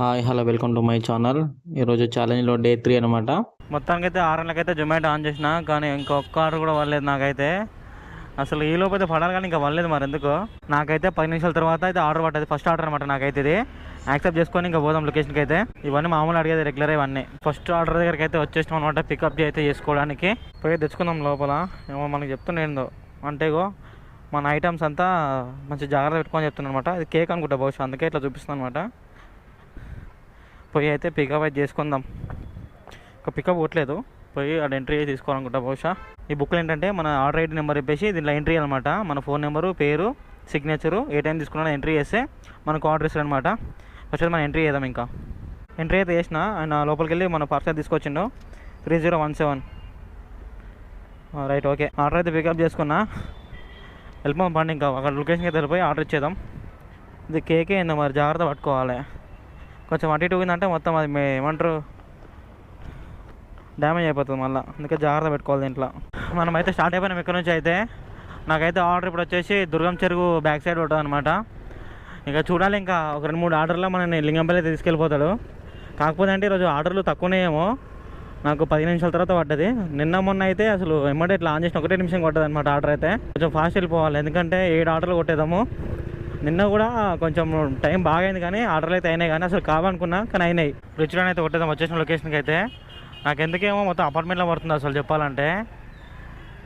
Hi hello welcome to my channel. ఈరోజు ఛాలెంజ్లో day three అనమాట మొత్తానికి అయితే ఆరు గంటలకైతే జొమాటో ఆన్ చేసిన కానీ ఇంకొక ఆర్డర్ కూడా పడలేదు నాకైతే. అసలు ఈ లోపు అయితే పడాలి కానీ ఇంకా పడలేదు మరి ఎందుకో. నాకైతే పది నిమిషాల తర్వాత అయితే ఆర్డర్ పట్టేది ఫస్ట్ ఆర్డర్ అనమాట నాకైతే ఇది. యాక్సెప్ట్ చేసుకొని ఇంకా పోదాం లొకేషన్కి అయితే ఇవన్నీ మామూలు అడిగేది రెగ్యులర్ ఇవన్నీ. ఫస్ట్ ఆర్డర్ దగ్గరికి అయితే వచ్చేసాం అనమాట పికప్ అయితే చేసుకోవడానికి. పోయి తెచ్చుకుందాం లోపల. ఏమో మనకి చెప్తుండేందో అంటేగో మన ఐటమ్స్ అంతా మంచి జాగ్రత్త పెట్టుకొని చెప్తున్నాను అనమాట ఇది కేక్ అనుకుంటా బహుశా అందుకే ఇట్లా చూపిస్తాను అనమాట పోయి అయితే పికప్ అయితే చేసుకుందాం. ఒక పికప్ కొట్టలేదు. పోయి అక్కడ ఎంట్రీ చేసి తీసుకోవాలనుకుంటా బహుశా. ఈ బుక్లు ఏంటంటే మన ఆర్డర్ ఐడి నెంబర్ చెప్పేసి దీంట్లో ఎంట్రీ అనమాట మన ఫోన్ నెంబరు పేరు సిగ్నేచరు ఏ టైం తీసుకున్నా ఎంట్రీ చేస్తే మనకు ఆర్డర్ ఇస్తారు అనమాట ఫస్ట్ మనం ఎంట్రీ చేద్దాం ఇంకా. ఎంట్రీ అయితే చేసిన ఆయన లోపలికి వెళ్ళి మన పార్సల్ తీసుకొచ్చిండు. Three zero one seven right okay order అయితే పికప్ చేసుకున్నా. వెళ్ళిపోదాం పండి ఇంకా అక్కడ లొకేషన్కి అయితే వెళ్ళిపోయి ఆర్డర్ ఇచ్చేద్దాం. ఇది కేకే ఏందో మరి జాగ్రత్త పట్టుకోవాలి. కొంచెం అటు ఇటు పోయిందంటే మొత్తం అది మే- ఏమంటారు? డ్యామేజ్ అయిపోతుంది మళ్ళీ. అందుకే జాగ్రత్త పెట్టుకోవాలి దీంట్లో. మనం అయితే స్టార్ట్ అయిపోయినాం ఇక్కడ నుంచి అయితే. నాకైతే ఆర్డర్ ఇప్పుడు వచ్చేసి దుర్గం చెరువు బ్యాక్ సైడ్ ఉంటుంది అనమాట ఇంకా చూడాలి ఇంకా ఒక రెండు మూడు ఆర్డర్లో మనల్ని లింగంపల్లి తీసుకెళ్ళిపోతాడు. కాకపోతే అంటే ఈరోజు ఆర్డర్లు తక్కువనే ఏమో నాకు పది నిమిషాల తర్వాత పడ్డది. నిన్న మొన్న అయితే అసలు ఎమ్మటే ఇట్లా ఆన్ చేసిన ఒకటే నిమిషం కొట్టదు అనమాట ఆర్డర్ అయితే. కొంచెం ఫాస్ట్ వెళ్ళిపోవాలి. ఎందుకంటే ఏడు ఆర్డర్లు కొట్టేదాము నిన్న కూడా కొంచెం టైం బాగా అయింది కానీ ఆర్డర్లు అయితే అయినాయి కానీ అసలు కావాలనుకున్నా కానీ అయినాయి. రుచిలో అయితే కొట్టేదాం వచ్చేసిన లొకేషన్కి అయితే. నాకు ఎందుకేమో మొత్తం అపార్ట్మెంట్లో పడుతుంది అసలు చెప్పాలంటే.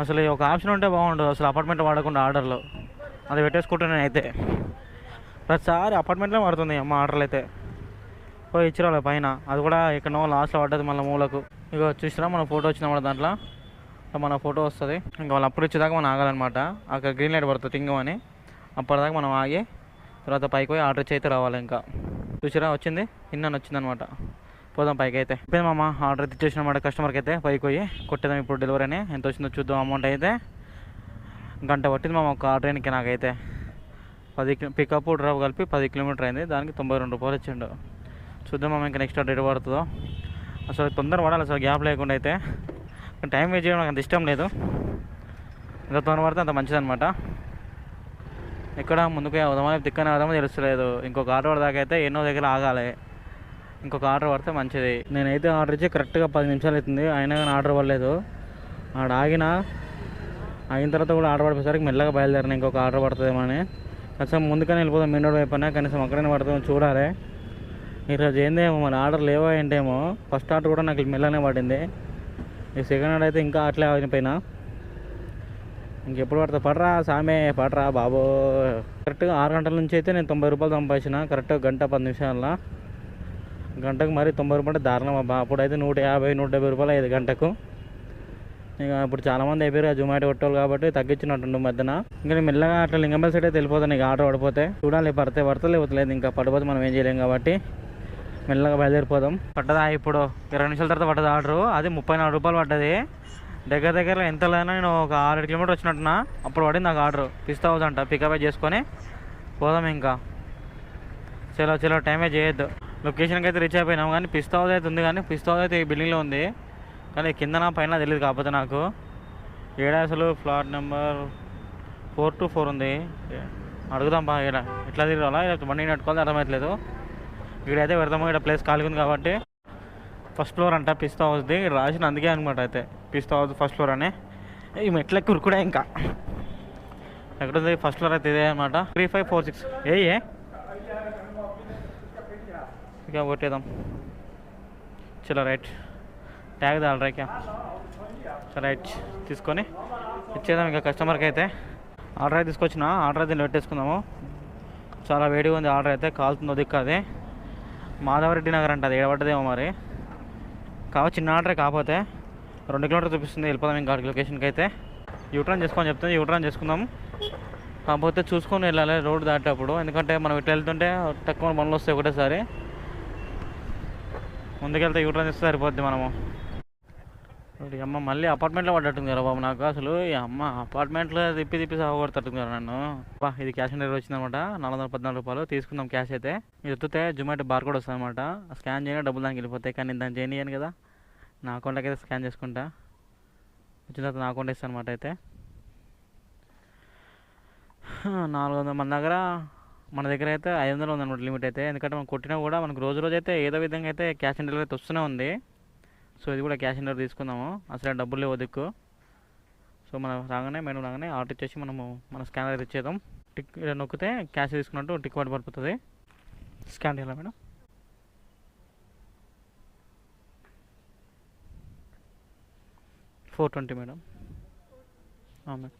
అసలు ఒక ఆప్షన్ ఉంటే బాగుండు అసలు అపార్ట్మెంట్ వాడకుండా ఆర్డర్లు. అది పెట్టేసుకుంటున్నాను అయితే ప్రతిసారి అపార్ట్మెంట్లో పడుతుంది అమ్మ ఆర్డర్లు అయితే. పోయి ఇచ్చిరాలి పైన. అది కూడా ఎక్కడో లాస్ట్లో పడ్డది మళ్ళీ మూలకు. ఇక చూసినా మన ఫోటో వచ్చిన మన దాంట్లో? మన ఫోటో వస్తుంది. ఇంకా వాళ్ళు అప్పుడు ఇచ్చేదాకా మనం ఆగాలన్నమాట. అక్కడ గ్రీన్ లైట్ పడుతుంది టింగమని అప్పటిదాకా మనం ఆగి తర్వాత పైకి పోయి ఆర్డర్ చేతి రావాలి ఇంకా. చూసిరా? వచ్చింది? నిన్న వచ్చింది అనమాట పోదాం పైకి అయితే అయిపోయింది మామ. ఆర్డర్ అయితే కస్టమర్కి అయితే పైకి పోయి కొట్టేదాం ఇప్పుడు డెలివరీ అని ఎంత వచ్చిందో చూద్దాం అమౌంట్ అయితే. గంట పట్టింది మామ ఒక ఆర్డర్ అయినకి నాకైతే. పది పికప్ డ్రాప్ కలిపి పది కిలోమీటర్ అయింది. దానికి తొంభై రెండు రూపాయలు ఇచ్చిండు. చూద్దాం మామ ఇంకా నెక్స్ట్ డేట్ పడుతుందో. అసలు తొందర పడాలి అసలు గ్యాప్ లేకుండా అయితే. టైం వేస్ట్ చేయడం నాకు అంత ఇష్టం లేదు. ఎంత తొందర పడితే అంత మంచిదనమాట ఎక్కడ ముందుకు అవుదామని దిక్కన అవుదామో తెలుస్తలేదు. ఇంకొక ఆర్డర్ దాకా అయితే ఎన్నో దగ్గర ఆగాలి. ఇంకొక ఆర్డర్ పడితే మంచిది. నేనైతే ఆర్డర్ ఇచ్చి కరెక్ట్గా పది నిమిషాలు అవుతుంది. అయినా కానీ ఆర్డర్ పడలేదు. ఆడ ఆగిన అయిన తర్వాత కూడా ఆర్డర్ పడిపోయేసరికి మెల్లగా బయలుదేరిన ఇంకొక ఆర్డర్ పడుతుందేమో అని కొంచెం ముందుకనే వెళ్ళిపోదాం మెయిన్ రోడ్ వైపున కనీసం అక్కడనే పడుతుందో చూడాలి. ఈరోజు ఏందేమో మన ఆర్డర్ లేవా ఏంటేమో. ఫస్ట్ ఆర్డర్ కూడా నాకు మెల్లనే పడింది. ఈ సెకండ్ ఆర్డర్ అయితే ఇంకా అట్లే ఆగిపోయినా. ఇంకెప్పుడు పడతా? పడరా సామే పడరా బాబో. కరెక్ట్గా ఆరు గంటల నుంచి అయితే నేను తొంభై రూపాయలు సంపాదించిన. కరెక్ట్గా గంట పది నిమిషాల. గంటకు మరి తొంభై రూపాయలు దారుణం అబ్బా. అప్పుడైతే నూట యాభై నూట డెబ్బై రూపాయలు ఐదు గంటకు. ఇక ఇప్పుడు చాలామంది అయిపోయారు ఆ జొమాటో కొట్టోళ్ళు కాబట్టి తగ్గించినట్టుండు మధ్యన. ఇంకా నేను మెల్లగా అట్లా లింగంబల్ సైడ్ అయితే వెళ్ళిపోతాను. ఇక ఆర్డర్ పడిపోతే చూడాలి పడితే పడతా లేకపోతే ఇంకా పడిపోతే మనం ఏం చేయలేం కాబట్టి మెల్లగా బయలుదేరిపోదాం. పడ్డదా ఇప్పుడు? ఇరవై నిమిషాల తర్వాత పడ్డది ఆర్డరు? అది ముప్పై నాలుగు రూపాయలు పడ్డది. దగ్గర దగ్గర ఎంతలైనా నేను ఒక ఆరేడు కిలోమీటర్ వచ్చినట్టున్నా అప్పుడు పడింది నాకు ఆర్డర్. పిస్తా హౌస్ అంట పికప్ చేసుకొని పోదాం ఇంకా. చలో చలో టైమే చేయొద్దు. లొకేషన్కి అయితే రీచ్ అయిపోయినాం కానీ పిస్తా హౌస్ అయితే ఉంది కానీ పిస్తా హౌస్ అయితే ఈ బిల్డింగ్లో ఉంది. కానీ కిందన పైన తెలియదు కాకపోతే నాకు. ఏడా అసలు flat number four two four ఉంది. అడుగుదాం బా ఇక్కడ ఎట్లా తిరగాలా? ఇలా బండి నట్టుకోవాలి అర్థమవుతలేదు ఇక్కడైతే పెడతాము ఇక్కడ ప్లేస్ ఖాళీ ఉంది కాబట్టి. ఫస్ట్ ఫ్లోర్ అంట పిస్తా హౌస్ది రాసిన అందుకే అనమాట అయితే. పిస్తా హౌస్ ఫస్ట్ ఫ్లోర్ అని. ఈ మెట్ల కురుకుడే ఇంకా. ఎక్కడ ఉంది? ఫస్ట్ ఫ్లోర్ అయితే ఇదే అనమాట three five four six A ఇంకా ఇక కొట్టేద్దాం. చలో రైట్ ట్యాగ్ దాల్ రైకా రైట్ తీసుకొని ఇచ్చేద్దాం ఇంకా కస్టమర్కి అయితే. ఆర్డర్ అయితే తీసుకొచ్చిన. ఆర్డర్ అయితే పెట్టేసుకుందాము చాలా వేడిగా ఉంది ఆర్డర్ అయితే. కాలుతుందో దిక్కు అది. మాధవరెడ్డి నగర్ అంట అది. ఏడబడ్డదేమో మరి. కావ చిన్న ఆర్డరే కాకపోతే రెండు కిలోమీటర్ చూపిస్తుంది వెళ్ళిపోదాం ఇంకా లొకేషన్కి అయితే యూటర్న్ చేసుకొని చెప్తుంది యూటర్న్ చేసుకుందాం. కాకపోతే చూసుకొని వెళ్ళాలి రోడ్డు దాటేటప్పుడు ఎందుకంటే మనం ఇట్లా వెళ్తుంటే తక్కువ పనులు వస్తాయి ఒకటేసారి. ముందుకెళ్తే యూటర్న్ చేస్తే సరిపోద్ది మనము. అమ్మ మళ్ళీ అపార్ట్మెంట్లో పడ్డట్టుంది కదా బాబు నాకు అసలు. ఈ అమ్మ అపార్ట్మెంట్లో తిప్పి తిప్పి సాగొడతట్టుంది కదా నన్ను. బా ఇది క్యాష్ ఆన్ డెలివరీ వచ్చిందనమాట. నాలుగు వందల పద్నాలుగు రూపాయలు. తీసుకుందాం క్యాష్ అయితే. ఇది ఎత్తితే జొమాటో బార్ కూడా వస్తుంది అనమాట స్కాన్ చేయగా డబ్బులు దానికి వెళ్ళిపోతాయి కానీ నేను దాన్ని చేయనియను కదా. నా అకౌంట్లోకి అయితే స్కాన్ చేసుకుంటా. వచ్చిన తర్వాత నా అకౌంట్ ఇస్తాను అనమాట అయితే. నాలుగు వందల మన దగ్గర మన దగ్గర అయితే ఐదు వందలు ఉందన్నమాట లిమిట్ అయితే. ఎందుకంటే మనం కొట్టినా కూడా మనకు రోజు రోజు అయితే ఏదో విధంగా అయితే క్యాష్ ఆన్ డెలివరీ అయితే వస్తూనే ఉంది. సో ఇది కూడా క్యాష్ ఆన్ తీసుకుందాము. అసలు డబ్బులు లేవు దిక్కు సో మనం రాగానే మెనూ రాగానే ఆర్డర్ ఇచ్చేసి మనము మన స్కానర్ ఇచ్చేద్దాం. టిక్ ఇలా నొక్కితే క్యాష్ తీసుకున్నట్టు టిక్ వాడి పడిపోతుంది. స్కాన్ చేయాలా madam? Four twenty madam. Madam.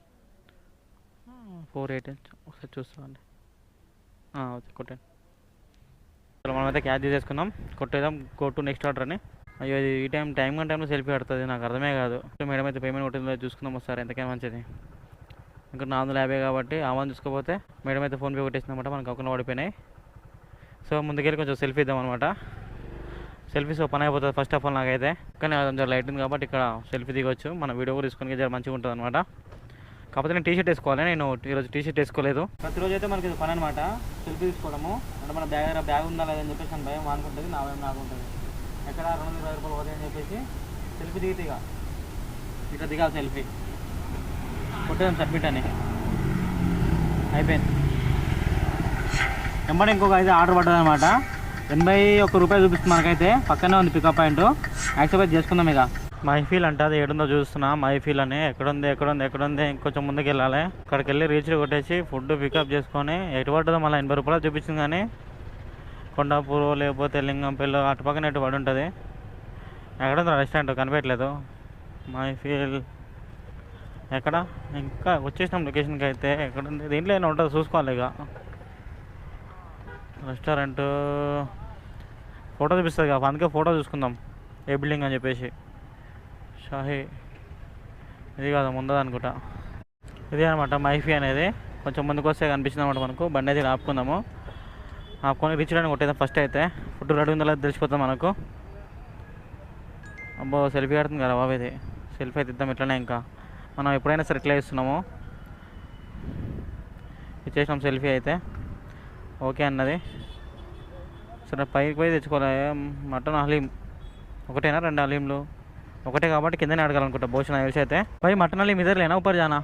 Four eight ఒకసారి చూస్తామండి ఓకే కొట్టండి మనం మనమైతే క్యాచ్ చేసేసుకున్నాం కొట్టేద్దాం. గో టు నెక్స్ట్ ఆర్డర్ అని. అయ్యో ఇది ఈ టైం టైం కానీ టైంలో సెల్ఫీ పడుతుంది నాకు అర్థమే కాదు. మేడం అయితే పేమెంట్ కొట్టిందో చూసుకుందాం ఒకసారి. ఎంతకైనా మంచిది. ఇంకా నాలుగు వందల యాభై కాబట్టి ఆవాన్ చూసుకోపోతే మేడం అయితే ఫోన్పే కొట్టేసిందన్నమాట. మనకు అకౌంట్ పడిపోయినాయి. సో ముందుకెళ్ళి కొంచెం సెల్ఫీ ఇద్దాం అనమాట సెల్ఫీస్ పని అయిపోతుంది ఫస్ట్ ఆఫ్ ఆల్ నాకైతే. కానీ అది కొంచెం లైట్ ఉంది కాబట్టి ఇక్కడ సెల్ఫీ దిగొచ్చు. మన వీడియో కూడా తీసుకొని జర మంచిగా ఉంటుంది అనమాట కాకపోతే నేను టీ షర్ట్ వేసుకోవాలి. నేను ఈరోజు టీషర్ట్ వేసుకోలేదు. ప్రతిరోజు అయితే మనకి ఇది పని అనమాట సెల్ఫీ తీసుకోవడము. అంటే మన బ్యాగ్ బ్యాగ్ ఉందా లేదని చెప్పేసి నాకు భయం అనుకుంటుంది నా భయం నాకు ఉంటుంది. ఎక్కడ రెండు వందల ఇరవై రూపాయలు పోతాయని చెప్పేసి సెల్ఫీ దిగితే ఇక. ఇట్లా దిగాలి సెల్ఫీ కొట్టేదాం సబ్మిట్ అని. అయిపోయింది. వెంబడి ఇంకొక అయితే ఆర్డర్ పడ్డది అనమాట ఎనభై ఒక్క రూపాయలు చూపిస్తుంది మనకైతే. పక్కనే ఉంది పికప్ పాయింట్ యాక్సెప్ట్ చేసుకుందాం ఇక. మైఫీల్ అంటే అది ఏడుందో చూస్తున్నా. మైఫీల్ అని ఎక్కడుంది ఎక్కడుంది ఎక్కడుంది ఇంకొంచెం ముందుకు వెళ్ళాలి అక్కడికి వెళ్ళి రీచ్ కొట్టేసి ఫుడ్ పికప్ చేసుకొని ఎటు పడ్డదో మళ్ళీ ఎనభై రూపాయలు చూపించింది కానీ కొండాపూర్ లేకపోతే లింగంపల్లి అటు పక్కన ఇటు పడి ఉంటుంది. ఎక్కడ రెస్టారెంట్ కనిపించలేదు మై ఫీల్ ఎక్కడ? ఇంకా వచ్చేసినాం లొకేషన్కి అయితే. ఎక్కడ ఉంది? దీంట్లో ఏమైనా ఉంటుంది చూసుకోవాలి ఇక. రెస్టారెంట్ ఫోటో చూపిస్తుంది కదా అందుకే ఫోటో చూసుకుందాం. ఏ బిల్డింగ్ అని చెప్పేసి. షాహీ ఇది కాదు ముందది అనుకుంటా. ఇది అనమాట మైఫీ అనేది. కొంచెం ముందుకు వస్తే కనిపించింది అనమాట మనకు. బండి అయితే ఆపుకుందాము. కొని రీచ్ చేయడానికి కొట్టేద్దాం. ఫస్ట్ అయితే ఫుడ్ రెడీ ఉందా తెలిసిపోతాం మనకు. అబ్బో సెల్ఫీ ఆడుతుంది కదా బాబు ఇది. సెల్ఫీ అయితే ఇద్దాం ఇట్లనే ఇంకా. మనం ఎప్పుడైనా సరే ఇట్లా ఇస్తున్నాము ఇచ్చేసినాం సెల్ఫీ అయితే. ఓకే అన్నది. సరే పైకి పోయి తెచ్చుకోలే మటన్ హలీం. ఒకటేనా రెండు హలీంలు? ఒకటే కాబట్టి కిందనే అడగాలనుకుంటా. భోజనం తెలిసి అయితే. పై మటన్ హలీం ఇద్దరులేనా ఉపరి జానా?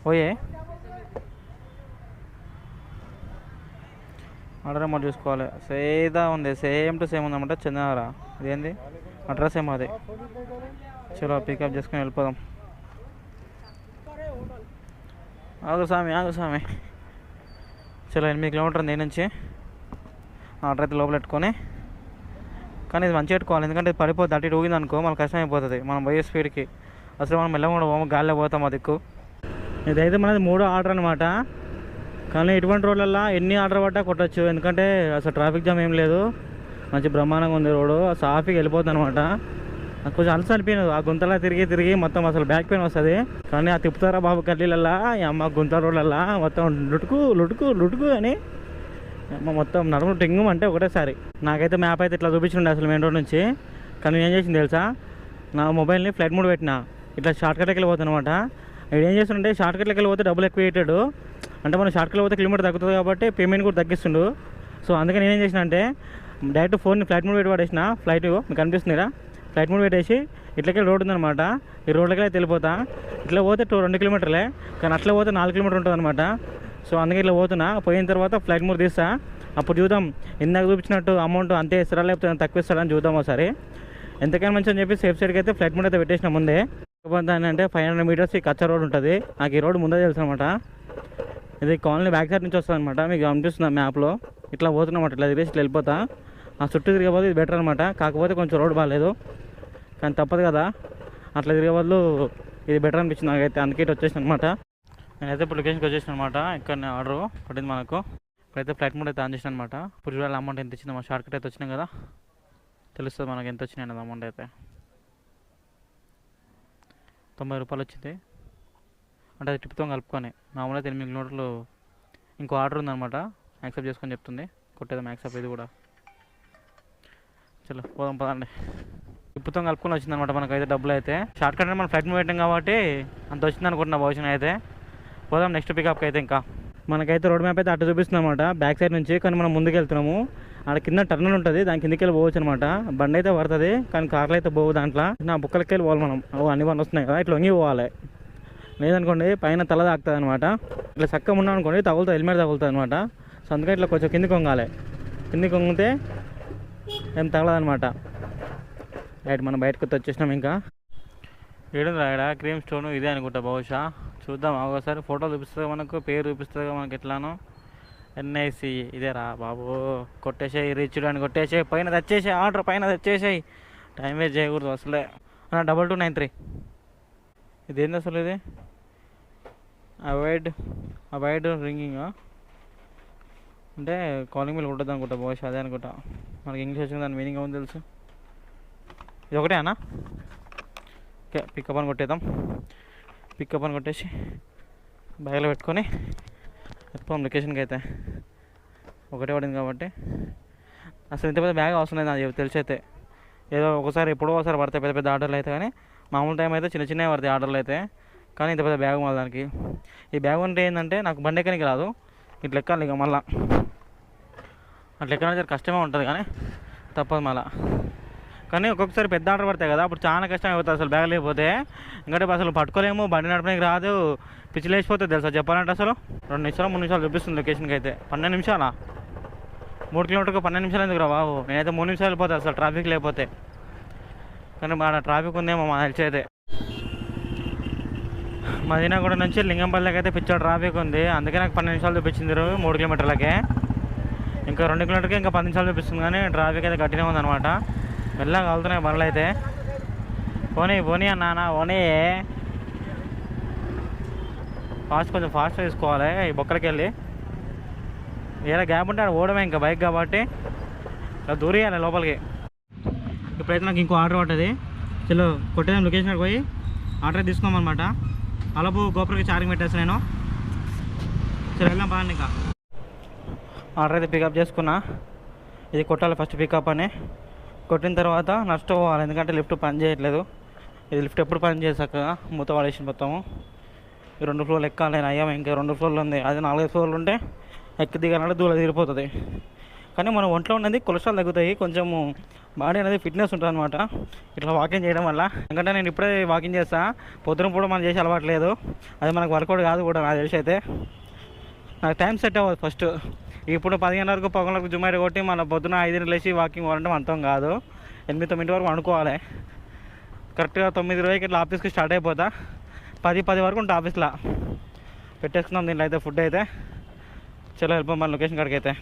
जाना ఓయే. ఆర్డర్ అమౌంట్ చూసుకోవాలి. సేదా ఉంది. సేమ్ టు సేమ్ ఉందన్నమాట చందనారా ఇదేంది? అడ్రస్ ఏమో అది. చలో పికప్ చేసుకుని వెళ్ళిపోదాం. ఆగు స్వామి ఆగు స్వామి చలో ఎనిమిది కిలోమీటర్ ఉంది నుంచి. ఆర్డర్ అయితే లోపల పెట్టుకొని. కానీ ఇది మంచిగా పెట్టుకోవాలి. ఎందుకంటే ఇది పడిపోతుంది అటు ఇటు ఊగింది అనుకో మనకు కష్టం అయిపోతుంది మనం పోయే స్పీడ్కి అసలు మనం మెల్లగా పోము గాలిలో పోతాం ఆ దిక్కు. ఇదైతే మనది మూడో ఆర్డర్ అనమాట కానీ ఇటువంటి రోడ్లల్లో ఎన్ని ఆర్డర్ పడ్డా కొట్టచ్చు. ఎందుకంటే అసలు ట్రాఫిక్ జామ్ ఏం లేదు. మంచి బ్రహ్మాండంగా ఉంది రోడ్డు. సాఫీగా వెళ్ళిపోతుంది అనమాట నాకు కొంచెం అలసి అనిపించదు. ఆ గుంతలా తిరిగి తిరిగి మొత్తం అసలు బ్యాక్ పెయిన్ వస్తుంది. కానీ ఆ తిప్పుతారా బాబు కల్లీలల్లా అమ్మ గుంత రోడ్లల్లా మొత్తం లుటుకు లుటుకు లుటుకు అని అమ్మ మొత్తం నడుము టింగు అంటే ఒకటేసారి. నాకైతే మ్యాప్ అయితే ఇట్లా చూపించుండే అసలు మెయిన్ రోడ్ నుంచి. కానీ నేను ఏం చేసింది తెలుసా? నా మొబైల్ని ఫ్లైట్ మూడు పెట్టిన. ఇట్లా షార్ట్ కట్కి అనమాట ఇక్కడ ఏం చేస్తుంటే షార్ట్ కట్లకి వెళ్ళిపోతే డబ్బులు ఎక్కువ పెట్టాడు అంటే మనం షార్ట్ కట్లో పోతే కిలోమీటర్ తగ్గుతుంది కాబట్టి పేమెంట్ కూడా తగ్గిస్తుండు. సో అందుకని నేనేం చేసిన అంటే డైరెక్ట్ ఫోన్ ఫ్లైట్ మూడ్ పెట్టి పడేసిన ఫ్లైట్ మీకు కనిపిస్తుందిరా ఫ్లైట్ మూడ్ పెట్టేసి ఇట్లకే రోడ్ ఉందన్నమాట. ఈ రోడ్లకి అయితే వెళ్ళిపోతా. ఇట్లా పోతే టూ రెండు కిలోమీటర్లే కానీ అట్లా పోతే నాలుగు కిలోమీటర్ ఉంటుంది అనమాట సో అందుకే ఇట్లా పోతున్నా. పోయిన తర్వాత ఫ్లైట్ మూడ్ తీస్తా. అప్పుడు చూద్దాం ఇందాక చూపించినట్టు అమౌంట్ అంతే ఇస్తారా లేకపోతే తక్కువ ఇస్తారా అని చూద్దాం ఒకసారి. ఎంతకైనా మంచి అని చెప్పి సేఫ్ సైడ్కి అయితే ఫ్లైట్ మోడ్ అయితే పెట్టేసిన ముందే. కాకపోతే అంటే ఫైవ్ హండ్రెడ్ మీటర్స్ ఈ కచ్చ రోడ్ ఉంటుంది. నాకు ఈ రోడ్ ముందే తెలుసు అనమాట ఇది కాలనీ బ్యాక్ సైడ్ నుంచి వస్తుంది అనమాట మీకు అనిపిస్తుంది మ్యాప్లో ఇట్లా పోతున్నమాట ఇట్లా తిరిగేసి ఇట్లా వెళ్ళిపోతా. ఆ చుట్టూ తిరిగేపోతే ఇది బెటర్ అనమాట కాకపోతే కొంచెం రోడ్ బాగాలేదు కానీ తప్పదు కదా. అట్లా తిరిగే బదులు ఇది బెటర్ అనిపించింది నాకైతే. అందుకే ఇటు వచ్చేసింది అనమాట నేనైతే ఇప్పుడు లొకేషన్కి వచ్చేసాను అనమాట ఇక్కడ ఆర్డర్ పడింది మనకు. ఇప్పుడైతే ఫ్లైట్ మోడ్ అయితే ఆన్ అనమాట ఇప్పుడు చూడాలి అమౌంట్ ఎంత ఇచ్చింది. మా షార్ట్ కట్ అయితే వచ్చినాం కదా. తెలుస్తుంది మనకు ఎంత వచ్చినాయి అమౌంట్ అయితే. తొంభై రూపాయలు వచ్చింది. అంటే అది టిప్తో కలుపుకొని. మామూలుగా అయితే ఎనిమిది కిలోమీటర్లు ఇంకో ఆర్డర్ ఉందనమాట యాక్సెప్ట్ చేసుకొని చెప్తుంది. కొట్టేదాం యాక్సెప్ట్ ఇది కూడా. చలో పోదాం పదండి టిప్పుతో కలుపుకొని వచ్చిందనమాట మనకైతే డబ్బులు అయితే. షార్ట్ కట్ మనం ఫ్లైట్ పెట్టాం కాబట్టి అంత వచ్చింది అనుకుంటున్నా భవిష్యత్ అయితే. పోదాం నెక్స్ట్ పికప్కి అయితే ఇంకా. మనకైతే రోడ్ మ్యాప్ అయితే అటు చూపిస్తుంది అనమాట బ్యాక్ సైడ్ నుంచి కానీ మనం ముందుకు వెళ్తున్నాము. ఆడ కింద టర్నల్ ఉంటుంది దాని కిందకి వెళ్ళి పోవచ్చు అనమాట బండి అయితే పడుతుంది కానీ కార్లు అయితే పోవు దాంట్లో. నా బుక్కలకి వెళ్ళి పోవాలి మనం. అన్ని బండ్లు వస్తున్నాయి కదా ఇట్లా వంగి పోవాలి. లేదనుకోండి పైన తల తాకుతుంది అనమాట ఇట్లా చక్కగా ఉన్నాం అనుకోండి తగులుతుంది హెల్మెట్ తగులుతుంది అనమాట సో అందుకని ఇట్లా కొంచెం కిందికి వంగాలి. కిందికి వంగితే ఏం తగలదనమాట రైట్ మనం బయటకు వచ్చేసినాం ఇంకా. ఏడు ఇక్కడ క్రీమ్ స్టోన్ ఇదే అనుకుంటా బహుశా. చూద్దాం ఒకసారి ఫోటో చూపిస్తుంది మనకు పేరు చూపిస్తుంది మనకి ఎట్లానో. ఎన్ఐసి ఇదేరా బాబు. కొట్టేసాయి రిచ్ అని కొట్టేసాయి పైన తెచ్చేసాయి ఆర్డర్ పైన తెచ్చేసాయి. టైం వేస్ట్ చేయకూడదు అసలే. Double two nine three. ఇదేంది అసలు ఇది? Avoid avoid ringing? అంటే కాలింగ్ బిల్ ఉంటుంది అనుకుంటా బహుశా అదే అనుకుంటా. మనకి ఇంగ్లీష్ వచ్చిన దాని మీనింగ్ ఏమో తెలుసు? ఇది ఒకటే అన్నా? ఓకే పికప్ అని కొట్టేద్దాం. పికప్ అని కొట్టేసి బ్యాగ్లో పెట్టుకొని వెళ్ళిపోదాం లొకేషన్కి అయితే. ఒకటే పడింది కాబట్టి. అసలు ఇంత పెద్ద బ్యాగ్ అవసరం లేదు నాకు తెలిసి అయితే. ఏదో ఒకసారి ఎప్పుడో ఒకసారి పడతాయి పెద్ద పెద్ద ఆర్డర్లు అయితే కానీ మామూలు టైం అయితే చిన్న చిన్నవి పడతాయి ఆర్డర్లు అయితే. కానీ ఇంత పెద్ద బ్యాగ్ మళ్ళీ దానికి. ఈ బ్యాగ్ అంటే ఏంటంటే నాకు బండి ఎక్కనికి రాదు. ఇట్లా ఎక్కాలి ఇక మళ్ళా. అట్లా ఎక్కడానికి కష్టమే ఉంటుంది కానీ తప్పదు మళ్ళీ. కానీ ఒక్కొక్కసారి పెద్ద ఆర్డర్ పడతాయి కదా అప్పుడు చాలా కష్టం అయిపోతుంది అసలు బ్యాగ్ లేకపోతే. ఎందుకంటే అసలు పట్టుకోలేము బండి నడపడానికి రాదు. పిచ్చి లేచిపోతుంది తెలుసా చెప్పాలంటే అసలు? రెండు నిమిషాలు మూడు నిమిషాలు చూపిస్తుంది లొకేషన్కి అయితే పన్నెండు నిమిషాలా? మూడు కిలోమీటర్కి పన్నెండు నిమిషాలు ఎందుకు రా బాబు? నేనైతే మూడు నిమిషాలు వెళ్ళిపోతా అసలు ట్రాఫిక్ లేకపోతే. కానీ మన ట్రాఫిక్ ఉందేమో మా తెలిసి అయితే. మదీనాగూడ నుంచి లింగంపల్లికి అయితే పిచ్చా ట్రాఫిక్ ఉంది. అందుకే నాకు పన్నెండు నిమిషాలు చూపించింది మూడు కిలోమీటర్లకే. ఇంకా రెండు కిలోమీటర్కి ఇంకా పది నిమిషాలు చూపిస్తుంది కానీ ట్రాఫిక్ అయితే గట్టిగా ఉందన్నమాట. మెల్లగా వెళ్తున్నాయి బండ్లు అయితే. పోనీ పోనీ అన్నానా పోనీ. ఫాస్ట్ కొంచెం ఫాస్ట్ తీసుకోవాలి ఈ బొక్కలకి వెళ్ళి. ఏదో గ్యాప్ ఉంటే ఆడ ఓడమే ఇంకా బైక్ కాబట్టి. ఇలా దూరేయాలి లోపలికి. ఇప్పుడైతే నాకు ఇంకో ఆర్డర్ పట్టది చలో కొట్టేదాం లొకేషన్కి పోయి. ఆర్డర్ తీసుకోమన్నమాట అనమాట అలాపు గోపురకి చార్జింగ్ పెట్టేసి నేను. సరే వెళ్దాం బాగా ఇంకా. ఆర్డర్ అయితే పికప్ చేసుకున్నా. ఇది కొట్టాలి ఫస్ట్ పికప్ అని. కొట్టిన తర్వాత నష్టం పోవాలి. ఎందుకంటే లిఫ్ట్ పని చేయట్లేదు. ఇది లిఫ్ట్ ఎప్పుడు పని చేసాక మూత పడేసి మొత్తము. ఈ రెండు ఫ్లోర్లు ఎక్కాలి. నేను అయ్యాము. ఇంకా రెండు ఫ్లోర్లు ఉంది. అది నాలుగైదు ఫ్లోర్లు ఉంటే ఎక్కి దిగాలంటే దూల తీరిపోతుంది. కానీ మన ఒంట్లో ఉన్నది కొలెస్ట్రాల్ తగ్గుతాయి. కొంచెము బాడీ అనేది ఫిట్నెస్ ఉంటుంది అనమాట ఇట్లా వాకింగ్ చేయడం వల్ల. ఎందుకంటే నేను ఇప్పుడే వాకింగ్ చేస్తా. పొద్దున కూడా మనం చేసి అలవాటు లేదు. అది మనకు వర్కౌట్ కాదు కూడా నాకు తెలిసి అయితే. నాకు టైం సెట్ అవ్వదు ఫస్ట్. ఇప్పుడు పదిహేను వరకు పొగలకు జుమ్మారి కొట్టి మన పొద్దున ఐదుని లేచి వాకింగ్ పోవాలంటే అంతం కాదు. ఎనిమిది తొమ్మిది వరకు అనుకోవాలి కరెక్ట్గా తొమ్మిది ఇరవైకి ఇట్లా ఆఫీస్కి స్టార్ట్ అయిపోతా. పది పది వరకు ఉంటా ఆఫీస్లో. పెట్టేసుకుందాం దీంట్లో అయితే ఫుడ్ అయితే. చాలా వెళ్ళిపోం మన లొకేషన్ కాడికి అయితే.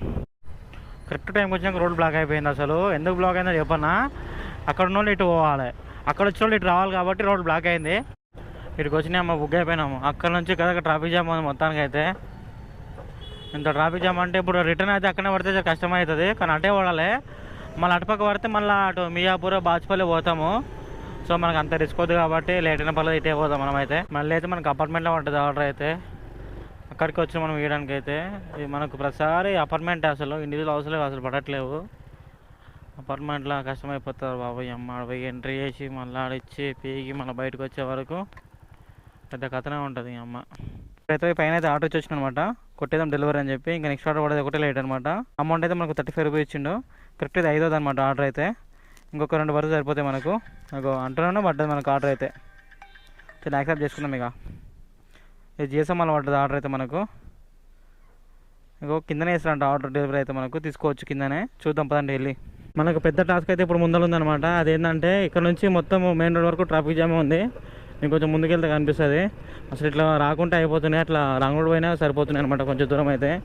కరెక్ట్ టైంకి వచ్చినాక రోడ్ బ్లాక్ అయిపోయింది అసలు. ఎందుకు బ్లాక్ అయిందో చెప్పన్నా అక్కడ ఉన్న వాళ్ళు ఇటు పోవాలి. అక్కడ వచ్చిన వాళ్ళు ఇటు రావాలి కాబట్టి రోడ్ బ్లాక్ అయింది. ఇటుకు వచ్చినాయి అమ్మ బుక్ అయిపోయినాము. అక్కడ నుంచి కదా ట్రాఫిక్ జామ్ ఉంది మొత్తానికి అయితే ఇంత ట్రాఫిక్ జామ్ అంటే ఇప్పుడు రిటర్న్ అయితే అక్కడనే పడితే చాలా కష్టం అవుతుంది కానీ అటే పడాలి. మళ్ళీ అటుపక్క పడితే మళ్ళీ అటు మియాపూర్ బాజ్పల్లి పోతాము. సో మనకు అంత రిస్క్ వద్దు కాబట్టి లేట్ అయిన పర్లేదు ఇటే పోతాం మనం అయితే మళ్ళీ అయితే మనకు అపార్ట్మెంట్లో ఉంటుంది ఆర్డర్ అయితే. అక్కడికి వచ్చి మనం వేయడానికి అయితే. ఇది మనకు ప్రతిసారి అపార్ట్మెంట్ అసలు ఇండివిజువల్ హౌస్లో అసలు పడట్లేవు. అపార్ట్మెంట్లో కష్టమైపోతారు బాబాయ్ అమ్మ పోయి ఎంట్రీ చేసి మళ్ళీ ఆడిచ్చి పీగి మళ్ళీ బయటకు వచ్చే వరకు పెద్ద కథనే ఉంటుంది ఈ అమ్మ. అయితే పైన అయితే ఆటో వచ్చి అనమాట కొట్టేదాం డెలివరీ అని చెప్పి ఇంకా నెక్స్ట్ ఆర్డర్ పడేది ఒకటే లేట్ అనమాట అమౌంట్ అయితే మనకు థర్టీ ఫైవ్ రూపీస్ ఇచ్చిండు కరెక్ట్ ఇది ఐదోది అనమాట ఆర్డర్ అయితే. ఇంకొక రెండు వరకు సరిపోతాయి మనకు. నాకు అంటూనే పడ్డది మనకు ఆర్డర్ అయితే. సరే యాక్సెప్ట్ చేసుకున్నాం ఇక. ఇది జిఎస్ఎంఎల్ పడ్డది ఆర్డర్ అయితే మనకు. ఇంకో కిందనే వేస్తారంట ఆర్డర్ డెలివరీ అయితే మనకు. తీసుకోవచ్చు కిందనే. చూద్దాం పదండి వెళ్ళి. మనకు పెద్ద టాస్క్ అయితే ఇప్పుడు ముందర ఉందన్నమాట. అదేంటంటే ఇక్కడ నుంచి మొత్తం మెయిన్ రోడ్ వరకు ట్రాఫిక్ జామ్ ఉంది. నేను కొంచెం ముందుకెళ్తే కనిపిస్తుంది. అసలు ఇట్లా రాకుంటే అయిపోతున్నాయి అట్లా రాంగ్ రోడ్ పోయినా సరిపోతున్నాయి అనమాట కొంచెం దూరం అయితే.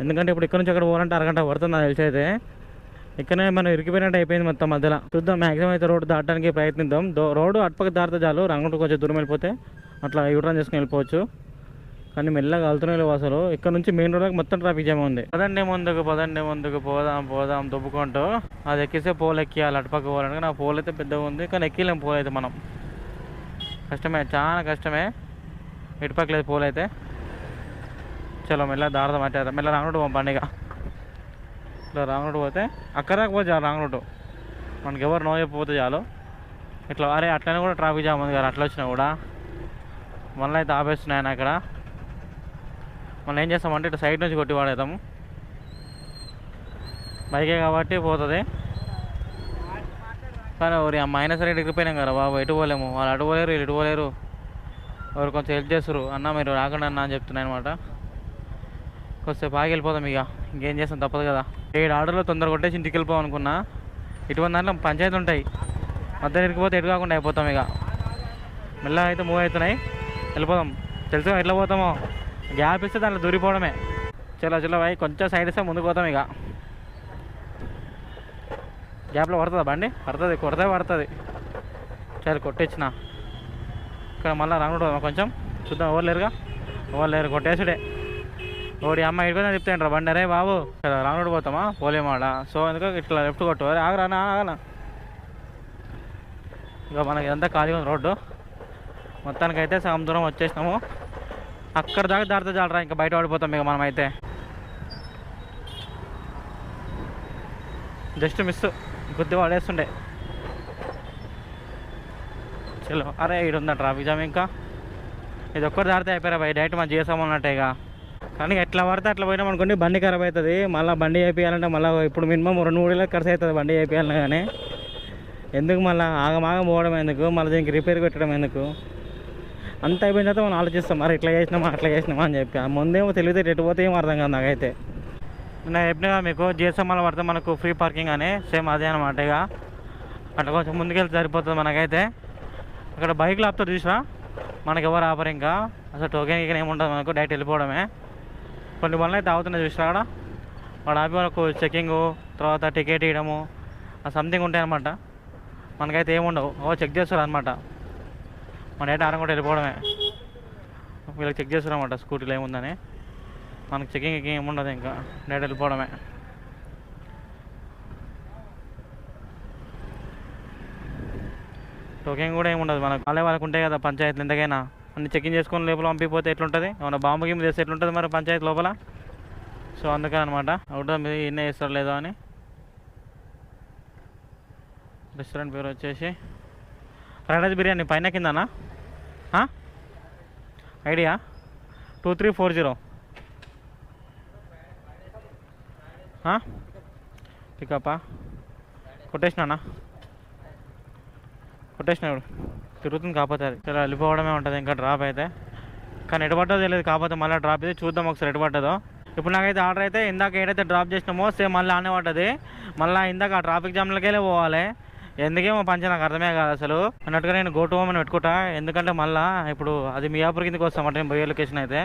ఎందుకంటే ఇప్పుడు ఇక్కడ నుంచి అక్కడ పోవాలంటే అరగంట పడుతుంది నాకు తెలిసి అయితే. ఇక్కడనే మనం ఇరికిపోయినట్టు అయిపోయింది మొత్తం మధ్యలో. చూద్దాం మ్యాక్సిమం అయితే రోడ్డు దాటడానికి ప్రయత్నిద్దాం. దో- రోడ్డు అటుపక్క దారితే చాలు రంగుడు కొంచెం దూరం వెళ్ళిపోతే అట్లా యూటర్న్ చేసుకుని వెళ్ళిపోవచ్చు. కానీ మెల్లగా వెళ్తూనే లేవు అసలు. ఇక్కడ నుంచి మెయిన్ రోడ్కి మొత్తం ట్రాఫిక్ జామ్ ఉంది. పదండి ముందుకు పదండి ముందుకు పోదాం పోదాం దుబ్బుకుంటూ. అది ఎక్కిస్తే పోలు ఎక్కియాలి అటుపక్క పోవాలంటే. నా పోల్ అయితే పెద్దగా ఉంది కానీ ఎక్కిలేం పోలైతే మనం. కష్టమే చాలా కష్టమే. ఇటుపక్కలేదు పూలైతే అయితే. చలో మెల్ల దారద అంటే మెల్ల రాంగ్ రోడ్ పోం పండుగ ఇట్లా రాంగ్ రోడ్ పోతే అక్కడ పోతే చాలు రాంగ్ రోడ్ మనకి ఎవరు నో చెప్పిపోతే చాలు. ఇట్లా అరే అట్లనే కూడా ట్రాఫిక్ జామ్ ఉంది కదా అట్లా వచ్చినా కూడా. మళ్ళీ అయితే ఆపేస్తున్నాయని అక్కడ. మళ్ళీ ఏం చేస్తామంటే ఇట్లా సైడ్ నుంచి కొట్టి వాడేద్దాము. బైకే కాబట్టి పోతుంది. కానీ ఎవరు అమ్మ అయినా సరే ఇటు కదా బాబు ఎటు పోలేము? వాళ్ళు అటు పోలేరు వీళ్ళు ఇటు పోలేరు. ఎవరు కొంచెం హెల్ప్ చేస్తారు అన్న మీరు రాకండి అన్న అని చెప్తున్నాను అనమాట. కొద్దిసేపు ఆగి వెళ్ళిపోదాం ఇక. ఇంకేం చేస్తాం తప్పదు కదా. ఏడు ఆర్డర్లో తొందరగా కొట్టేసి ఇంటికి వెళ్ళిపోదాం అనుకున్నా. ఇటువంటి దాంట్లో పంచాయతీ ఉంటాయి. మధ్యలో ఇరికిపోతే ఎటు కాకుండా అయిపోతాం ఇక. మెల్లగా అయితే మూవ్ అవుతున్నాయి. వెళ్ళిపోదాం. తెలుసు ఎట్లా పోతామో. గ్యాప్ ఇస్తే దాంట్లో దూరిపోవడమే. చలో చలో అవి కొంచెం సైడ్ ఇస్తే ముందుకు పోతాం ఇక. గ్యాప్లో పడుతుందా బండి? పడుతుంది కొడితే పడుతుంది. సరే కొట్టించిన. ఇక్కడ మళ్ళీ రానుడు కొంచెం? చూద్దాం ఎవరు లేరుగా? ఎవరు లేరు కొట్టేసుడే. ఓడి అమ్మ ఇడిపోయినా చెప్తాంటారా బండి. అరే బాబు ఇక్కడ రానుడు పోతామా? పోలేమాడ సో ఎందుకు ఇట్లా లెఫ్ట్ కొట్టు. అరే ఆగరా నా ఆగనా ఇక మనకి ఎంత ఖాళీగా ఉంది రోడ్డు. మొత్తానికైతే సగం దూరం వచ్చేసినాము. అక్కడ దాకా దారితే చాలరా ఇంకా బయట పడిపోతాం ఇక మనమైతే. Just miss. గుద్ది పడేస్తుండే చలో అరే ఇక్కడ ఉందా ట్రాఫిక్ జామ్ ఇంకా? ఇది ఒక్కరు దారితే అయిపోయారా బయట డైరెక్ట్ మనం చేసామన్నట్టే ఇక. కానీ ఎట్లా పడితే అట్లా పోయినాం అనుకోండి బండి ఖరాబ్ అవుతుంది. మళ్ళీ బండి వేయించాలంటే మళ్ళీ ఇప్పుడు మినిమం రెండు మూడు వేలకు ఖర్చు అవుతుంది బండి వేయించాలన్నా కానీ. ఎందుకు మళ్ళీ ఆగమాగం పోవడం ఎందుకు? మళ్ళీ దీనికి రిపేర్ పెట్టడం ఎందుకు? అంత అయిపోయిన తర్వాత మనం ఆలోచిస్తాం మరి ఇట్లా చేసినామా అట్లా చేసినామా అని చెప్పి. ముందేమో తెలివితే ఎటు పోతే ఏం అర్థం కాదు నాకైతే. నేను చెప్పినా మీకు జిఎస్ఎంఆర్ పడితే మనకు ఫ్రీ పార్కింగ్ అని సేమ్ అదే అనమాట ఇక. అట్లా కొంచెం ముందుకెళ్తే సరిపోతుంది మనకైతే. అక్కడ బైక్లు ఆపుతారు చూసినా మనకి ఎవరు ఆపరు ఇంకా. అసలు టోకెన్ ఇక్కడ ఏముంటుంది మనకు డైరెక్ట్ వెళ్ళిపోవడమే. కొన్ని పనులు అయితే అవుతున్నాయి చూసినా అక్కడ వాడు ఆపి మనకు చెకింగ్ తర్వాత టికెట్ ఇవ్వడము ఆ సంథింగ్ ఉంటాయి అనమాట మనకైతే ఏముండవు ఓ చెక్ చేస్తారు అనమాట మన డైరెక్ట్ ఆరం కూడా వెళ్ళిపోవడమే. వీళ్ళకి చెక్ చేస్తారు అనమాట స్కూటీలో ఏముందని. మనకు చెకింగ్ ఎక్కింగ్ ఏముండదు ఇంకా. డైరెక్ట్ వెళ్ళిపోవడమే. టోకింగ్ కూడా ఏముండదు మనకు. వాళ్ళే వాళ్ళకు ఉంటాయి కదా పంచాయతీలు ఎంతకైనా. అన్ని చెకింగ్ చేసుకొని లోపల పంపిపోతే ఎట్లుంటుంది? ఏమన్నా బాంబు గిమ్మ చేస్తే ఎట్లుంటుంది మరి పంచాయతీ లోపల? సో అందుకని అనమాట అవుట్ మీరు ఇన్నే చేస్తారో లేదో అని. రెస్టారెంట్ పేరు వచ్చేసి ఫ్రైడ్ బిర్యానీ పైన కిందనా? Idea two three four zero పికప్పా కొట్టేసినానా కొట్టేసిన ఇప్పుడు తిరుగుతుంది కాకపోతే అది. ఇలా వెళ్ళిపోవడమే ఉంటుంది. ఇంకా డ్రాప్ అయితే. కానీ ఎటుపడ్డో తెలియదు. కాకపోతే మళ్ళీ డ్రాప్ అయితే చూద్దాం ఒకసారి ఎటుపడ్డదో ఇప్పుడు నాకైతే ఆర్డర్ అయితే ఇందాక ఏదైతే డ్రాప్ చేసినామో సేమ్ మళ్ళీ ఆనే పడ్డది. మళ్ళీ ఇందాక ఆ ట్రాఫిక్ జామ్లకే పోవాలి. ఎందుకేమో పంచ నాకు అర్థమే కాదు అసలు. అన్నట్టుగా నేను గోటు హోమ్ అని పెట్టుకుంటా. ఎందుకంటే మళ్ళీ ఇప్పుడు అది మియాపూర్ కిందకి వస్తాం. అంటే నేను బయో లొకేషన్ అయితే.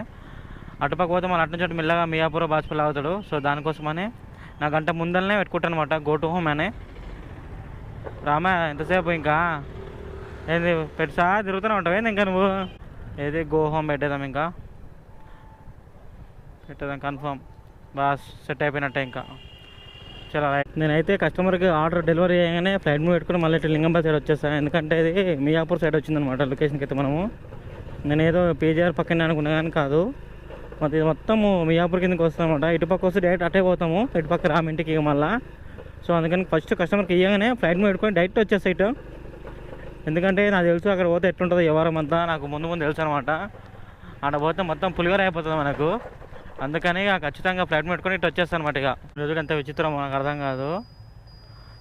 అటుపక్క పోతే మళ్ళీ అటు నుంచి మెల్లగా మియాపూర్ బాస్పల్లి అవుతాడు. సో దానికోసమని నా గంట ముందరనే పెట్టుకుంటాను అనమాట గో టు హోమ్ అని. రామా ఎంతసేపు ఇంకా? ఏంది పెట్సా తిరుగుతూనే ఉంటావు? ఏంది ఇంకా నువ్వు? ఏది గో హోమ్ పెట్టేద్దాం ఇంకా? పెట్టేదాం కన్ఫర్మ్ బాగా సెట్ అయిపోయినట్టే ఇంకా. చాలా రైట్ నేనైతే కస్టమర్కి ఆర్డర్ డెలివరీ చేయగానే ఫ్లైట్ మూవ్ పెట్టుకుని మళ్ళీ ఇట్లా లింగంపల్లి సైడ్ వచ్చేస్తాను ఎందుకంటే ఇది మియాపూర్ సైడ్ వచ్చిందనమాట లొకేషన్కి అయితే మనము. నేను ఏదో పీజీఆర్ పక్కనే అనుకున్నా కానీ కాదు. మరి ఇది మియాపూర్ కిందకి వస్తామన్నమాట ఇటుపక్క వస్తే డైరెక్ట్ అటే పోతాము. ఇటుపక్క రామ్ ఇంటికి మళ్ళా. సో అందుకని ఫస్ట్ కస్టమర్కి ఇవ్వగానే ఫ్లైట్ మీద పెట్టుకొని డైరెక్ట్ వచ్చేస్తాయి ఇటు ఎందుకంటే నాకు తెలుసు అక్కడ పోతే ఎట్లుంటుందో వ్యవహారం అంతా. నాకు ముందు ముందు తెలుసు అనమాట అక్కడ పోతే మొత్తం పులిగోర అయిపోతుంది మనకు. అందుకని ఖచ్చితంగా ఫ్లైట్ పెట్టుకొని ఇటు వచ్చేస్తాను అనమాట ఇక. రోజులు ఎంత విచిత్రం మనకు అర్థం కాదు.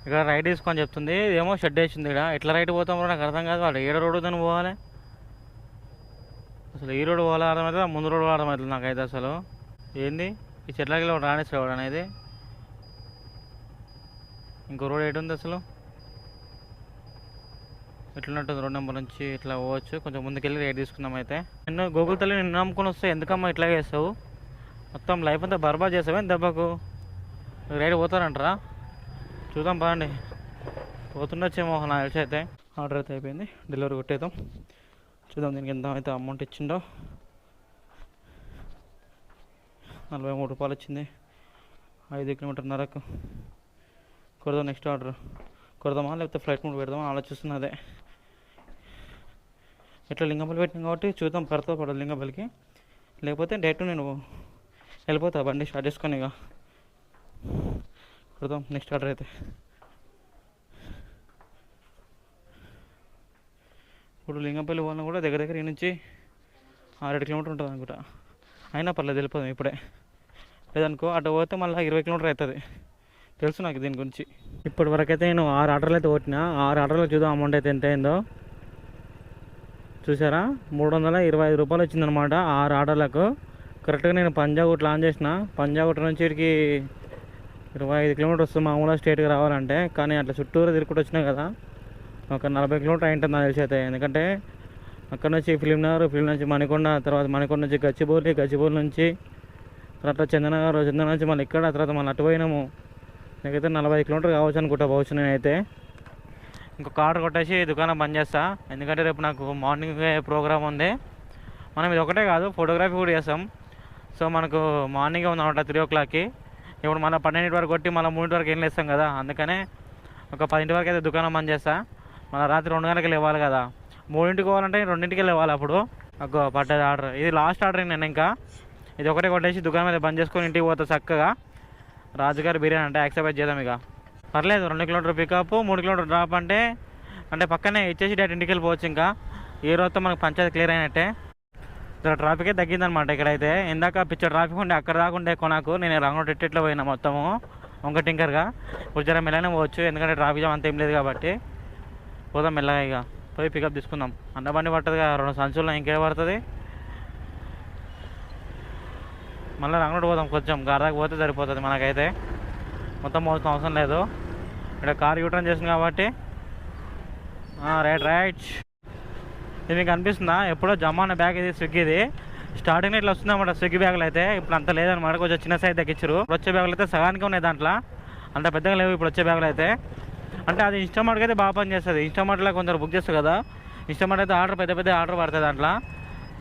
ఇక్కడ రైడ్ తీసుకొని చెప్తుంది. ఏమో షెడ్ వేసింది ఇక్కడ. ఎట్లా రైడ్ పోతామో నాకు అర్థం కాదు. వాళ్ళు ఏడ రోడ్డు దాన్ని పోవాలి? అసలు ఈ రోడ్డు పోవాలి అర్థమవుతుంది ముందు రోడ్డు అర్థమవుతుంది నాకైతే అసలు. ఏంది? ఈ చెట్లకి రాణిస్తాడు అనేది ఇంకో రోడ్ ఎటు ఉంది అసలు ఎట్లున్నట్టుంది రోడ్ నెంబర్ నుంచి ఇట్లా పోవచ్చు? కొంచెం ముందుకెళ్ళి రేట్ తీసుకుందాం అయితే. నిన్ను గూగుల్ తల్లి నిన్ను నమ్ముకొని వస్తే ఎందుకమ్మా ఇట్లా చేస్తావు? మొత్తం లైఫ్ అంతా బర్బాద్ చేసావేం దెబ్బకు? రైడ్ పోతారంటారా చూద్దాం బాగండి పోతుండొచ్చేమో నాకు తెలిసి అయితే. ఆర్డర్ అయితే అయిపోయింది. డెలివరీ కొట్టేద్దాం. చూద్దాం దీనికి ఎంత అయితే అమౌంట్ ఇచ్చిండో. నలభై మూడు రూపాయలు వచ్చింది. ఐదు కిలోమీటర్న్నరకు కొడదాం నెక్స్ట్ ఆర్డర్. కొడదామా లేకపోతే ఫ్లైట్ మూడు పెడదామా? ఆలోచిస్తున్నదే ఇట్లా లింగంపల్లి పెట్టినాం కాబట్టి చూద్దాం పడుతుందో పడదు లింగంపల్లికి. లేకపోతే డైరెక్ట్ నేను వెళ్ళిపోతా బండి స్టార్ట్ చేసుకొని ఇక. కొడదాం నెక్స్ట్ ఆర్డర్ అయితే. ఇప్పుడు లింగంపల్లి పోవాలన్నా కూడా దగ్గర దగ్గర నుంచి ఆరేడు కిలోమీటర్ ఉంటుంది అనుకుంటా. అయినా పర్లేదు వెళ్ళిపోదాం ఇప్పుడే. లేదనుకో అటు పోతే మళ్ళీ ఇరవై కిలోమీటర్ అవుతుంది. తెలుసు నాకు దీని గురించి. ఇప్పటి వరకు అయితే నేను ఆరు ఆర్డర్లు అయితే కొట్టిన ఆరు ఆర్డర్లు చూద్దాం అమౌంట్ అయితే ఎంత అయిందో. చూసారా? మూడు వందల ఇరవై ఐదు రూపాయలు వచ్చిందనమాట ఆరు ఆర్డర్లకు కరెక్ట్గా నేను పంజాగుట్ లాంచ్ చేసిన. పంజాగుట్ నుంచి ఇక్కడికి ఇరవై ఐదు కిలోమీటర్ వస్తుంది మామూలుగా స్టేట్కి రావాలంటే. కానీ అట్లా చుట్టూరు తిరుగుకుంటూ వచ్చినా కదా. ఒక నలభై కిలోమీటర్ అయింటుంది నాకు తెలిసి అయితే. ఎందుకంటే అక్కడ నుంచి ఫిలింనగర్ ఫిలిం నుంచి మణికొండ తర్వాత మణికొండ నుంచి గచ్చిబౌలి గచ్చిబౌలి నుంచి తర్వాత చందనగర్ చందన నుంచి మళ్ళీ ఇక్కడ తర్వాత మళ్ళీ అటు పోయినాము. నాకైతే నలభై కిలోమీటర్ కావచ్చు అనుకుంటా పోవచ్చు నేనైతే. ఇంకొక ఆర్డర్ కొట్టేసి దుకాణం బంద్ చేస్తా. ఎందుకంటే రేపు నాకు మార్నింగ్ ప్రోగ్రామ్ ఉంది. మనం ఇది ఒకటే కాదు ఫోటోగ్రఫీ కూడా చేస్తాం. సో మనకు మార్నింగే ఉందన్నమాట త్రీ ఓ క్లాక్కి ఇప్పుడు మళ్ళీ పన్నెండింటి వరకు కొట్టి మళ్ళీ మూడింటి వరకు ఏం లేస్తాం కదా. అందుకనే ఒక పదింటి వరకు అయితే దుకాణం బంద్ చేస్తా. మన రాత్రి రెండు గంటలకి లేవాలి కదా. మూడింటికి పోవాలంటే రెండింటికి లేవాలి అప్పుడు. అగ్గో పడ్డది ఆర్డర్. ఇది లాస్ట్ ఆర్డర్ నేను ఇంకా. ఇది ఒకటే కొట్టేసి దుకాణం మీద బంద్ చేసుకొని ఇంటికి పోతా చక్కగా. రాజుగారి బిర్యానీ అంటే యాక్సెప్ట్ చేద్దాం ఇక. పర్లేదు రెండు కిలోమీటర్ పికప్ మూడు కిలోమీటర్ డ్రాప్ అంటే అంటే పక్కనే ఇచ్చేసి డైరెక్ట్ ఇంటికి వెళ్ళిపోవచ్చు ఇంకా. ఏ రోజుతో మనకు పంచాయతీ క్లియర్ అయినట్టే. ఇక్కడ ట్రాఫికే తగ్గిందనమాట ఇక్కడైతే. ఇందాక పిచ్చ ట్రాఫిక్ ఉండే అక్కడ దాకుండే కొనాకు. నేను రంగు ఇట్లా పోయినా మొత్తము. వంక టింకర్గా ఇప్పుడు జర మెల్లగానే పోవచ్చు ఎందుకంటే ట్రాఫిక్ జామ్ అంత ఏం లేదు కాబట్టి. పోదాం మెల్లగా ఇక. పోయి పికప్ తీసుకుందాం. అన్న బండి పడుతుంది రెండు సంచుల్లో ఇంకేడ పడుతుంది? మళ్ళీ రంగుడు పోదాం కొంచెం గారదాకి పోతే సరిపోతుంది మనకైతే. మొత్తం పోతాం అవసరం లేదు. ఇక్కడ కార్ యూటర్న్ చేసింది కాబట్టి. Right right. ఇది మీకు అనిపిస్తుందా? ఎప్పుడో జమాన బ్యాగ్ ఇది స్విగ్గీది స్టార్టింగ్ ఇట్లా వస్తుందన్నమాట స్విగ్గీ బ్యాగులు అయితే. ఇప్పుడు అంత లేదనమాట కొంచెం చిన్న సైజ్ తగ్గించారు ఇప్పుడు వచ్చే బ్యాగులు అయితే సగానికి ఉన్నాయి దాంట్లో. అంత పెద్దగా లేవు ఇప్పుడు వచ్చే బ్యాగులు అయితే. అంటే అది ఇన్స్టామార్ట్కి అయితే బాగా పని చేస్తుంది. ఇన్స్టామార్ట్లో కొందరు బుక్ చేస్తారు కదా. ఇన్స్టామార్ట్ అయితే ఆర్డర్ పెద్ద పెద్ద ఆర్డర్ పడుతుంది దాంట్లో.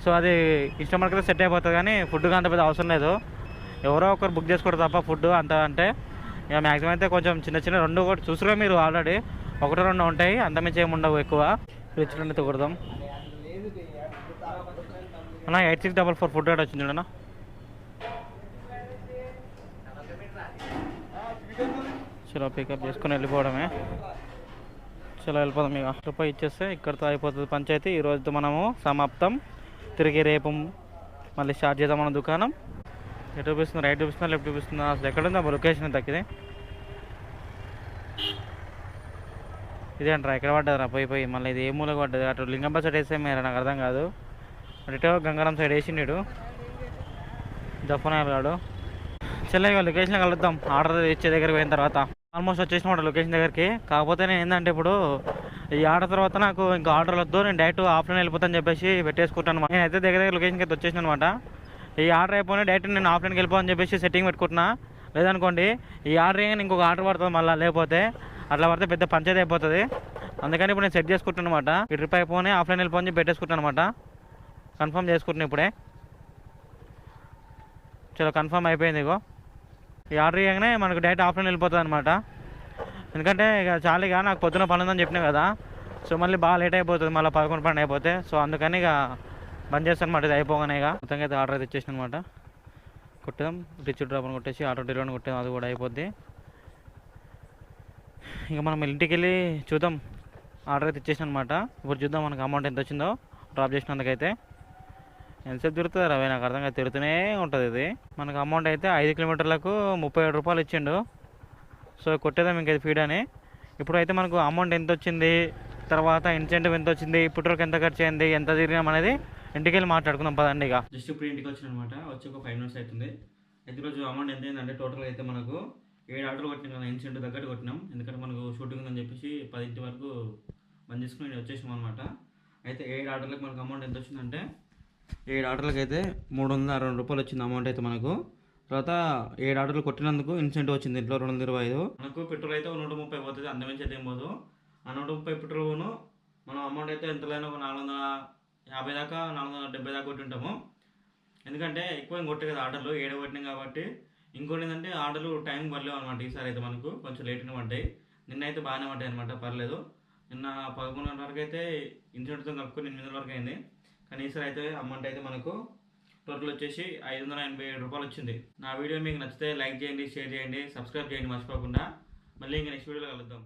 సో అది ఇన్స్టామార్ట్కి అయితే సెట్ అయిపోతుంది కానీ ఫుడ్గా అంత పెద్ద అవసరం లేదు. ఎవరో ఒకరు బుక్ చేసుకోవడం తప్ప ఫుడ్ అంత అంటే. ఇక మ్యాక్సిమం అయితే కొంచెం చిన్న చిన్న రెండు ఒకటి చూసుకురా మీరు ఆల్రెడీ ఒకటి రెండు ఉంటాయి. అంతమించి ఏమి ఉండవు ఎక్కువ. రిచ్ అయితే కొడదాం. అన్న eight six double four food rate వచ్చింది చూడన్నా. చలో పికప్ చేసుకొని వెళ్ళిపోవడమే. చలో వెళ్ళిపోదాం ఇక. రూపాయి ఇచ్చేస్తే ఇక్కడితో అయిపోతుంది పంచాయతీ. ఈ రోజుతో మనము సమాప్తం. తిరిగి రేపు మళ్ళీ స్టార్ట్ చేద్దాం మన దుకాణం. ఎటు చూపిస్తుంది రైట్ చూపిస్తుందా లెఫ్ట్ చూపిస్తుందా అసలు ఎక్కడ ఉందా లొకేషన్ తక్కిది ఇదే అంటారా ఎక్కడ పడ్డదిరా పోయి పోయి. మళ్ళీ ఇది ఏ మూలకు పడ్డది? అటు లింగంప సైడ్ వేస్తే మీరు నాకు అర్థం కాదు. అటు గంగారం సైడ్ వేసిండు జఫనాయల్ గాడు. చెల్లెగా లొకేషన్ కలుద్దాం. ఆర్డర్ ఇచ్చే దగ్గరికి పోయిన తర్వాత. ఆల్మోస్ట్ వచ్చేసిన లొకేషన్ దగ్గరికి. కాకపోతే నేను ఏంటంటే ఇప్పుడు ఈ ఆర్డర్ తర్వాత నాకు ఇంకా ఆర్డర్ వద్దు నేను డైరెక్ట్ ఆఫ్లైన్ వెళ్ళిపోతాను చెప్పేసి పెట్టేసుకుంటాను నేను అయితే దగ్గర దగ్గర లొకేషన్కి అయితే వచ్చేసిన అనమాట ఈ ఆర్డర్ అయిపోయినా డైరెక్ట్ నేను ఆఫ్లైన్కి వెళ్ళిపోని చెప్పేసి సెట్టింగ్ పెట్టుకుంటున్నా. లేదనుకోండి ఈ ఆర్డర్ ఏమైనా ఇంకొక ఆర్డర్ పడుతుంది మళ్ళీ లేకపోతే అట్లా పడితే పెద్ద పంచాయతీ అయిపోతుంది. అందుకని ఇప్పుడు నేను సెట్ చేసుకుంటాను అనమాట ఈ ట్రిప్ అయిపోయి ఆఫ్లైన్ వెళ్ళిపోని పెట్టేసుకుంటాను అనమాట కన్ఫర్మ్ చేసుకుంటున్నాను ఇప్పుడే. చలో కన్ఫర్మ్ అయిపోయింది ఇగో. ఈ ఆర్డర్ చేయగానే మనకు డైరెక్ట్ ఆఫ్లైన్ వెళ్ళిపోతుంది అనమాట ఎందుకంటే ఇక చాలా ఇక నాకు పొద్దున పని ఉందని చెప్పినా కదా సో మళ్ళీ బాగా లేట్ అయిపోతుంది మళ్ళీ పదకొండు పని అయిపోతే. సో అందుకని ఇక బంద్ చేస్తాను అనమాట ఇది అయిపోగానే ఇక. మొత్తంగా అయితే ఆర్డర్ అయితే ఇచ్చేసిన అనమాట కొట్టేదాం రిచ్ డ్రాప్ అని కొట్టేసి ఆర్డర్ డెలివరీ కొట్టాం అది కూడా అయిపోద్ది. ఇక మనం ఇంటికి వెళ్ళి చూద్దాం. ఆర్డర్ అయితే ఇచ్చేసాను అనమాట ఇప్పుడు చూద్దాం మనకు అమౌంట్ ఎంత వచ్చిందో డ్రాప్ చేసినందుకైతే. ఎంతసేపు తిరుగుతుంది రవి నాకు అర్థం కాదు. తిరుగుతూనే ఉంటుంది ఇది. మనకు అమౌంట్ అయితే ఐదు కిలోమీటర్లకు ముప్పై ఏడు రూపాయలు ఇచ్చిండు. సో కొట్టేదాం ఇంకైతే ఫీడ్ అని. ఇప్పుడు అయితే మనకు అమౌంట్ ఎంత వచ్చింది? తర్వాత ఇన్సెంటివ్ ఎంత వచ్చింది? ఇప్పటివరకు ఎంత ఖర్చు అయింది? ఎంత తిరిగినాం అనేది ఇంటికి వెళ్ళి మాట్లాడుకుందాం పదండి ఇక. జస్ట్ ఇప్పుడు ఇంటికి వచ్చిన అనమాట వచ్చి ఒక ఫైవ్ మినిట్స్ అవుతుంది. అయితే రోజు అమౌంట్ ఎంత అయిందంటే టోటల్ అయితే మనకు ఏడు ఆర్డర్లు కొట్టినాం కదా ఇన్సెంటివ్ తగ్గట్టు కొట్టినాం. ఎందుకంటే మనకు షూటింగ్ ఉందని చెప్పేసి పదింటి వరకు బంద్ చేసుకుని వచ్చేసాం అనమాట అయితే ఏడు ఆర్డర్లకు మనకు అమౌంట్ ఎంత వచ్చిందంటే ఏడు ఆర్డర్లకు అయితే మూడు వందల అరవై రూపాయలు వచ్చింది అమౌంట్ అయితే మనకు. తర్వాత ఏడు ఆర్డర్లు కొట్టినందుకు ఇన్సెంటివ్ వచ్చింది ఇంట్లో రెండు వందల ఇరవై ఐదు. మనకు పెట్రోల్ అయితే ఒక నూట ముప్పై పోతుంది అందమించి అయితే ఏం పోదు. ఆ నూట ముప్పై పెట్రోల్ను మనం అమౌంట్ అయితే ఎంతలైనా ఒక నాలుగు వందల యాభై దాకా నాలుగు వందల డెబ్బై దాకా కొట్టింటాము. ఎందుకంటే ఎక్కువ ఏం కొట్టే కదా ఆర్డర్లు ఏడు కొట్టినాం కాబట్టి. ఇంకోటి ఏంటంటే ఆర్డర్లు టైం పడలేవు అనమాట ఈసారి అయితే మనకు కొంచెం లేట్గా పడ్డాయి. నిన్న అయితే బాగానే పడ్డాయి అనమాట పర్లేదు. నిన్న పదకొండున్నర వరకు అయితే ఇన్సెంట్తో కలుపుకొని ఎనిమిది వరకు అయింది. కనీసం అయితే అమౌంట్ అయితే మనకు టోటల్ వచ్చేసి ఐదు వందల ఎనభై ఏడు రూపాయలు వచ్చింది. నా వీడియో మీకు నచ్చితే లైక్ చేయండి షేర్ చేయండి సబ్స్క్రైబ్ చేయండి మర్చిపోకుండా. మళ్ళీ ఇంకా నెక్స్ట్ వీడియోలో కలుద్దాం.